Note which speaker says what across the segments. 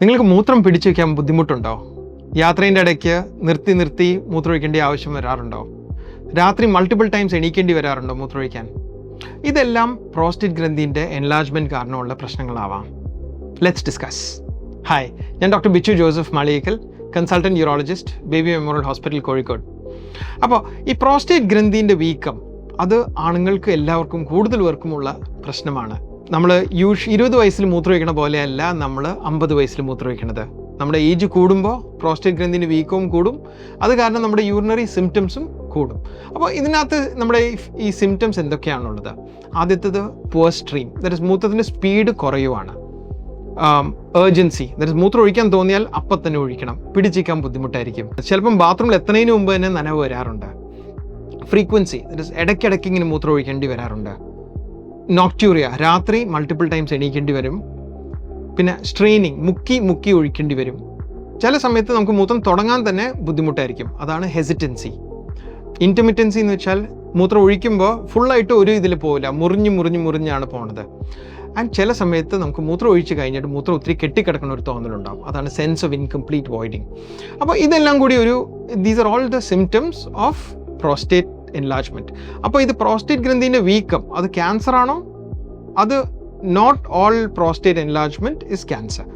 Speaker 1: നിങ്ങൾക്ക് മൂത്രം പിടിച്ചു വയ്ക്കാൻ ബുദ്ധിമുട്ടുണ്ടോ? യാത്രേന്റെ ഇടയ്ക്ക് നിർത്തി നിർത്തി മൂത്രമൊഴിക്കേണ്ട ആവശ്യം വരാറുണ്ടോ? രാത്രി മൾട്ടിപ്പിൾ ടൈംസ് എണീക്കേണ്ടി വരാറുണ്ടോ മൂത്രമൊഴിക്കാൻ? ഇതെല്ലാം പ്രോസ്റ്റേറ്റ് ഗ്രന്ഥിന്റെ എൻലാജ്മെന്റ് കാരണമുള്ള പ്രശ്നങ്ങളാവാം. ലെറ്റ്സ് ഡിസ്കസ് ഹായ് ഞാൻ doctor Bichu Joseph Maliyekkal consultant urologist baby memorial hospital Kozhikode. അപ്പോൾ ഈ പ്രോസ്റ്റേറ്റ് ഗ്രന്ഥിന്റെ വീക്കം അത് ആണുങ്ങൾക്ക് എല്ലാവർക്കും കൂടുതൽ പേർക്കുമുള്ള പ്രശ്നമാണ്. നമ്മൾ യൂഷ് ഇരുപത് വയസ്സിൽ മൂത്രമൊഴിക്കണ പോലെയല്ല നമ്മൾ അമ്പത് വയസ്സിൽ മൂത്രമൊഴിക്കണത് നമ്മുടെ ഏജ് കൂടുമ്പോൾ പ്രോസ്റ്റേറ്റ് ഗ്രന്ഥിന്റെ വീക്കവും കൂടും. അത് കാരണം നമ്മുടെ യൂറിനറി സിംറ്റംസും കൂടും. അപ്പോൾ ഇതിനകത്ത് നമ്മുടെ ഈ- സിംറ്റംസ് എന്തൊക്കെയാണുള്ളത്? ആദ്യത്തേത് പുവർ സ്ട്രീം ദറ്റ് ഇസ് മൂത്രത്തിന്റെ സ്പീഡ് കുറയുവാണ്. ഏർജൻസി ദറ്റ് മൂത്രം ഒഴിക്കാൻ തോന്നിയാൽ അപ്പം തന്നെ ഒഴിക്കണം. പിടിച്ചിരിക്കാൻ ബുദ്ധിമുട്ടായിരിക്കും. ചിലപ്പം ബാത്റൂമിൽ എത്തുന്നതിന് മുമ്പ് തന്നെ നനവ് വരാറുണ്ട്. ഫ്രീക്വൻസി ദറ്റ് ഇസ് ഇടയ്ക്കിടയ്ക്ക് ഇങ്ങനെ മൂത്രം ഒഴിക്കേണ്ടി വരാറുണ്ട്. നോക്ട്യൂറിയ രാത്രി മൾട്ടിപ്പിൾ ടൈംസ് എണീക്കേണ്ടി വരും. പിന്നെ സ്ട്രെയിനിങ് മുക്കി മുക്കി ഒഴിക്കേണ്ടി വരും. ചില സമയത്ത് നമുക്ക് മൂത്രം തുടങ്ങാൻ തന്നെ ബുദ്ധിമുട്ടായിരിക്കും. അതാണ് ഹെസിറ്റൻസി ഇന്റർമിറ്റൻസി എന്ന് വെച്ചാൽ മൂത്രം ഒഴിക്കുമ്പോൾ ഫുള്ളായിട്ട് ഒരു ഇതിൽ പോവില്ല. മുറിഞ്ഞ് മുറിഞ്ഞ് മുറിഞ്ഞാണ് പോണത്. ആൻഡ് ചില സമയത്ത് നമുക്ക് മൂത്രം ഒഴിച്ച് കഴിഞ്ഞിട്ട് മൂത്രം ഒത്തിരി കെട്ടിക്കിടക്കുന്ന ഒരു തോന്നലുണ്ടാവും. അതാണ് സെൻസ് ഓഫ് ഇൻകംപ്ലീറ്റ് വോയിഡിങ് അപ്പോൾ ഇതെല്ലാം കൂടി ഒരു these are all the symptoms of prostate enlargement അപ്പോൾ ഇത് പ്രോസ്റ്റേറ്റ് ഗ്രന്ഥിന്റെ വീക്കം. അത് ക്യാൻസർ ആണോ? അത് not all prostate enlargement is cancer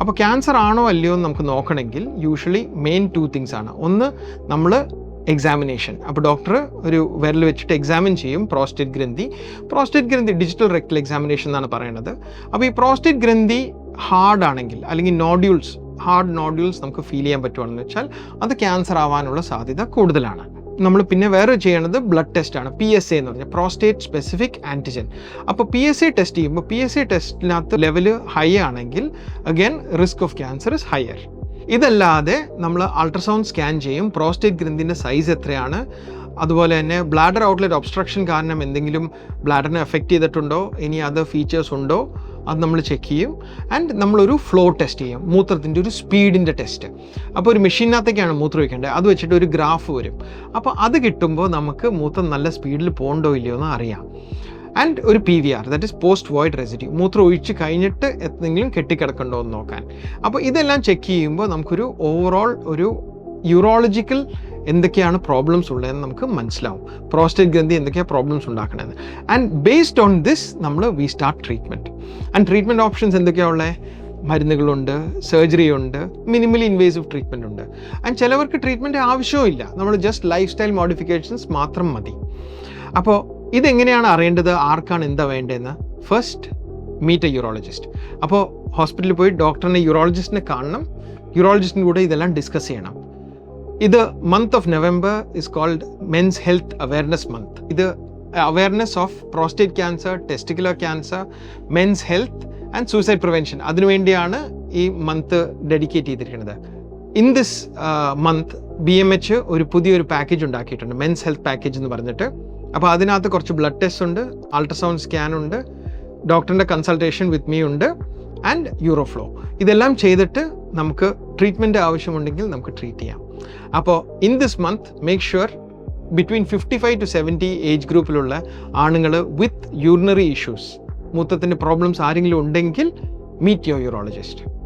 Speaker 1: അപ്പോൾ ക്യാൻസർ ആണോ അല്ലയോ എന്ന് നമുക്ക് നോക്കണമെങ്കിൽ യൂഷ്വലി മെയിൻ ടു തിങ്സ് ആണ്. ഒന്ന് നമ്മൾ എക്സാമിനേഷൻ അപ്പോൾ ഡോക്ടർ ഒരു വിരൽ വെച്ചിട്ട് എക്സാമിൻ ചെയ്യും പ്രോസ്റ്റേറ്റ് ഗ്രന്ഥി. പ്രോസ്റ്റേറ്റ് ഗ്രന്ഥി ഡിജിറ്റൽ റെക്ടൽ എക്സാമിനേഷൻ എന്നാണ് പറയുന്നത് അപ്പോൾ ഈ പ്രോസ്റ്റേറ്റ് ഗ്രന്ഥി ഹാർഡ് ആണെങ്കിൽ അല്ലെങ്കിൽ നോഡ്യൂൾസ് ഹാർഡ് നോഡ്യൂൾസ് നമുക്ക് ഫീൽ ചെയ്യാൻ പറ്റുവാണെന്ന് വെച്ചാൽ അത് ക്യാൻസർ ആവാനുള്ള സാധ്യത കൂടുതലാണ്. നമ്മൾ പിന്നെ വേറെ ചെയ്യേണ്ടത് ബ്ലഡ് ടെസ്റ്റ് ആണ് പി എസ് എ എന്ന് പറഞ്ഞാൽ പ്രോസ്റ്റേറ്റ് സ്പെസിഫിക് ആന്റിജൻ അപ്പോൾ പി എസ് എ ടെസ്റ്റ് ചെയ്യുമ്പോൾ പി എസ് എ ടെസ്റ്റിനകത്ത് ലെവൽ ഹൈ ആണെങ്കിൽ again risk of cancer is higher ഇതല്ലാതെ നമ്മൾ അൾട്രാസൗണ്ട് സ്കാൻ ചെയ്യും പ്രോസ്റ്റേറ്റ് ഗ്രന്ഥിന്റെ സൈസ് എത്രയാണ് അതുപോലെ തന്നെ ബ്ലാഡർ ഔട്ട്ലെറ്റ് ഒബ്സ്ട്രക്ഷൻ കാരണം എന്തെങ്കിലും ബ്ലാഡറിനെ എഫക്റ്റ് ചെയ്തിട്ടുണ്ടോ ഇനി അതർ ഫീച്ചേഴ്സ് ഉണ്ടോ അത് നമ്മൾ ചെക്ക് ചെയ്യും. ആൻഡ് നമ്മളൊരു ഫ്ലോ ടെസ്റ്റ് ചെയ്യും. മൂത്രത്തിന്റെ ഒരു സ്പീഡിന്റെ ടെസ്റ്റ് അപ്പോൾ ഒരു മെഷീനകത്തേക്കാണ് മൂത്രം വയ്ക്കേണ്ടത് അത് വെച്ചിട്ട് ഒരു ഗ്രാഫ് വരും. അപ്പോൾ അത് കിട്ടുമ്പോൾ നമുക്ക് മൂത്രം നല്ല സ്പീഡിൽ പോകണ്ടോ ഇല്ലയോ എന്ന് അറിയാം. ആൻഡ് ഒരു P V R that is post void residue മൂത്രം ഒഴിച്ച് കഴിഞ്ഞിട്ട് എന്തെങ്കിലും കെട്ടിക്കിടക്കണ്ടോ എന്ന് നോക്കാൻ. അപ്പോൾ ഇതെല്ലാം ചെക്ക് ചെയ്യുമ്പോൾ നമുക്കൊരു ഓവറോൾ ഒരു യൂറോളജിക്കൽ എന്തൊക്കെയാണ് പ്രോബ്ലംസ് ഉള്ളതെന്ന് നമുക്ക് മനസ്സിലാവും. പ്രോസ്റ്റേറ്റ് ഗ്രന്ഥി എന്തൊക്കെയാണ് പ്രോബ്ലംസ് ഉണ്ടാക്കണമെന്ന് ആൻഡ് ബേസ്ഡ് ഓൺ ദിസ് നമ്മൾ we start treatment and treatment options എന്തൊക്കെയാണ് ഉള്ളത് മരുന്നുകളുണ്ട് സർജറി ഉണ്ട് മിനിമലി ഇൻവേസീവ് ട്രീറ്റ്മെന്റ് ഉണ്ട്. ആൻഡ് ചിലവർക്ക് ട്രീറ്റ്മെന്റ് ആവശ്യമില്ല നമ്മൾ ജസ്റ്റ് ലൈഫ് സ്റ്റൈൽ മോഡിഫിക്കേഷൻസ് മാത്രം മതി. അപ്പോൾ ഇതെങ്ങനെയാണ് അറിയേണ്ടത്? ആർക്കാണ് എന്താ വേണ്ടതെന്ന്? ഫസ്റ്റ് മീറ്റ് എ യൂറോളജിസ്റ്റ് അപ്പോൾ ഹോസ്പിറ്റലിൽ പോയി ഡോക്ടറിനെ യൂറോളജിസ്റ്റിനെ കാണണം. യൂറോളജിസ്റ്റിന്റെ കൂടെ ഇതെല്ലാം ഡിസ്കസ് ചെയ്യണം. ഇത് month of November is called men's health awareness month ഇത് awareness of prostate cancer testicular cancer men's health and suicide prevention അതിനുവേണ്ടിയാണ് ഈ മന്ത് ഡെഡിക്കേറ്റ് ചെയ്തിരിക്കുന്നത്. In this month B M H ഒരു പുതിയൊരു പാക്കേജ് ഉണ്ടാക്കിയിട്ടുണ്ട്. മെൻസ് ഹെൽത്ത് പാക്കേജ് എന്ന് പറഞ്ഞിട്ട്. അപ്പോൾ അതിനകത്ത് കുറച്ച് ബ്ലഡ് ടെസ്റ്റ് ഉണ്ട് അൾട്രാസൗണ്ട് സ്കാൻ ഉണ്ട് ഡോക്ടറിന്റെ കൺസൾട്ടേഷൻ വിത്ത് മീ ഉണ്ട് ആൻഡ് യൂറോഫ്ലോ ഇതെല്ലാം ചെയ്തിട്ട് നമുക്ക് ട്രീറ്റ്മെന്റ് ആവശ്യമുണ്ടെങ്കിൽ നമുക്ക് ട്രീറ്റ് ചെയ്യാം. അപ്പോൾ in this month make sure between fifty five to seventy age ഗ്രൂപ്പിലുള്ള ആണുങ്ങൾ വിത്ത് യൂറിനറി ഇഷ്യൂസ് മൂത്രത്തിന്റെ പ്രോബ്ലംസ് ആരെങ്കിലും ഉണ്ടെങ്കിൽ മീറ്റ് യുവർ യൂറോളജിസ്റ്റ്